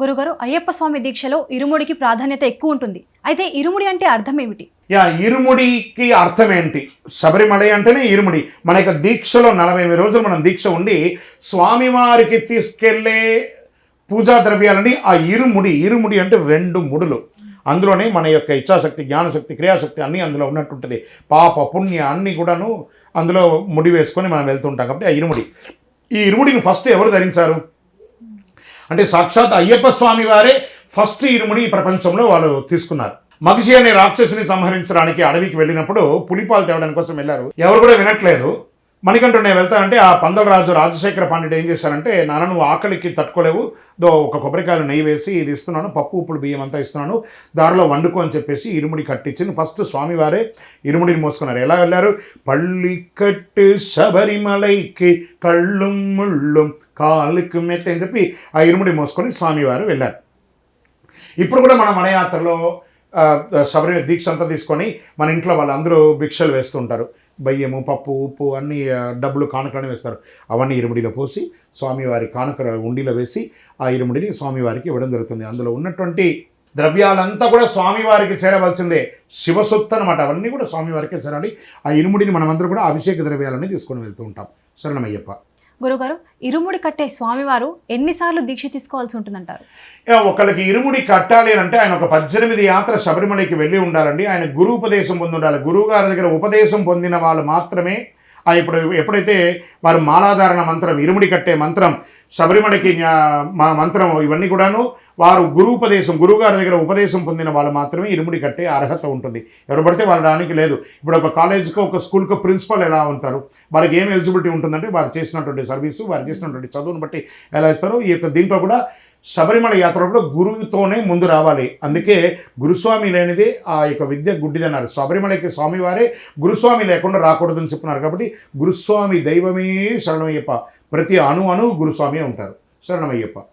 గురుగారు అయ్యప్ప స్వామి దీక్షలో ఇరుముడికి ప్రాధాన్యత ఎక్కువ ఉంటుంది. అయితే ఇరుముడి అంటే అర్థం ఏమిటి? యా ఇరుముడికి అర్థం ఏంటి? శబరిమల అంటేనే ఇరుముడి. మన యొక్క దీక్షలో నలభై ఎనిమిది రోజులు మనం దీక్ష ఉండి స్వామివారికి తీసుకెళ్ళే పూజా ద్రవ్యాలని ఆ ఇరుముడి ఇరుముడి అంటే రెండు ముడులు. అందులోనే మన యొక్క ఇచ్చాశక్తి జ్ఞానశక్తి క్రియాశక్తి అన్నీ అందులో ఉన్నట్టుంటుంది. పాప పుణ్య అన్నీ కూడాను అందులో ముడి వేసుకొని మనం వెళ్తుంటాం కాబట్టి ఆ ఇరుముడి. ఈ ఇరుముడిని ఫస్ట్ ఎవరు ధరించారు? అంటే సాక్షాత్ అయ్యప్ప స్వామి వారే ఫస్ట్ ఇరుముడి ఈ ప్రపంచంలో వాళ్ళు తీసుకున్నారు. మగిషి అనే రాక్షసుని సంహరించడానికి అడవికి వెళ్ళినప్పుడు పులిపాలు తేవడానికి కోసం వెళ్ళారు. ఎవరు కూడా వినట్లేదు. మణికంఠ నేను వెళ్తానంటే ఆ పందలరాజు రాజశేఖర పాండ్యుడు ఏం చేశారంటే నాన్న నువ్వు ఆకలికి తట్టుకోలేవు. దో ఒక కొబ్బరికాయలు నెయ్యి వేసి ఇది ఇస్తున్నాను పప్పు ఉప్పులు బియ్యం అంతా ఇస్తున్నాను. దారిలో వండుకో అని చెప్పేసి ఇరుముడి కట్టించింది. ఫస్ట్ స్వామివారే ఇరుముడిని మోసుకున్నారు. ఎలా వెళ్ళారు? పళ్ళికట్టు శబరిమలైకి కళ్ళు ముళ్ళుం కాలుకు మెత్త అని చెప్పి ఆ ఇరుముడి మోసుకొని స్వామివారు వెళ్ళారు. ఇప్పుడు కూడా మన మనయాత్రలో శబరి దీక్ష అంతా తీసుకొని మన ఇంట్లో వాళ్ళందరూ భిక్షలు వేస్తుంటారు. బయ్యము పప్పు ఉప్పు అన్ని డబ్బులు కానుకలని వేస్తారు. అవన్నీ ఇరుముడిలో పోసి స్వామివారి కానుక ఉండిలో వేసి ఆ ఇరుముడిని స్వామివారికి ఇవ్వడం జరుగుతుంది. అందులో ఉన్నటువంటి ద్రవ్యాలంతా కూడా స్వామివారికి చేరవలసిందే. శివసొత్తు అనమాట అవన్నీ కూడా స్వామివారికే చేరాలి. ఆ ఇరుముడిని మనమందరూ కూడా అభిషేక ద్రవ్యాలని తీసుకొని వెళ్తూ ఉంటాం. శరణమయ్యప్ప. గురుగారు ఇరుముడి కట్టే స్వామివారు ఎన్నిసార్లు దీక్ష తీసుకోవాల్సి ఉంటుందంటారు? ఒకళ్ళకి ఇరుముడి కట్టాలి అని అంటే ఆయన ఒక పద్దెనిమిది యాత్ర శబరిమలకి వెళ్ళి ఉండాలండి. ఆయన గురు ఉపదేశం పొంది ఉండాలి. గురువు గారి దగ్గర ఉపదేశం పొందిన వాళ్ళు మాత్రమే ఆ ఇప్పుడు ఎప్పుడైతే వారు మాలాధారణ మంత్రం ఇరుముడి కట్టే మంత్రం శబరిమలకి మా మంత్రం ఇవన్నీ కూడాను వారు గురు ఉపదేశం గురువు గారి దగ్గర ఉపదేశం పొందిన వాళ్ళు మాత్రమే ఇరుముడి కట్టే అర్హత ఉంటుంది. ఎవరు పడితే వాళ్ళడానికి లేదు. ఇప్పుడు ఒక కాలేజ్కి ఒక స్కూల్కి ప్రిన్సిపల్ ఎలా ఉంటారు? వాళ్ళకి ఏం ఎలిజిబిలిటీ ఉంటుందంటే వారు చేసినటువంటి సర్వీసు వారు చేసినటువంటి చదువును బట్టి ఎలా ఇస్తారు? ఈ యొక్క దీంట్లో కూడా శబరిమల యాత్ర కూడా గురువుతోనే ముందు రావాలి. అందుకే గురుస్వామి లేనిదే ఆ యొక్క విద్య గుడ్డిదన్నారు. శబరిమలకి స్వామివారే గురుస్వామి లేకుండా రాకూడదని చెప్తున్నారు కాబట్టి గురుస్వామి దైవమే శరణమయ్యప్ప. ప్రతి అణు అణు గురుస్వామి ఉంటారు. శరణమయ్యప్ప.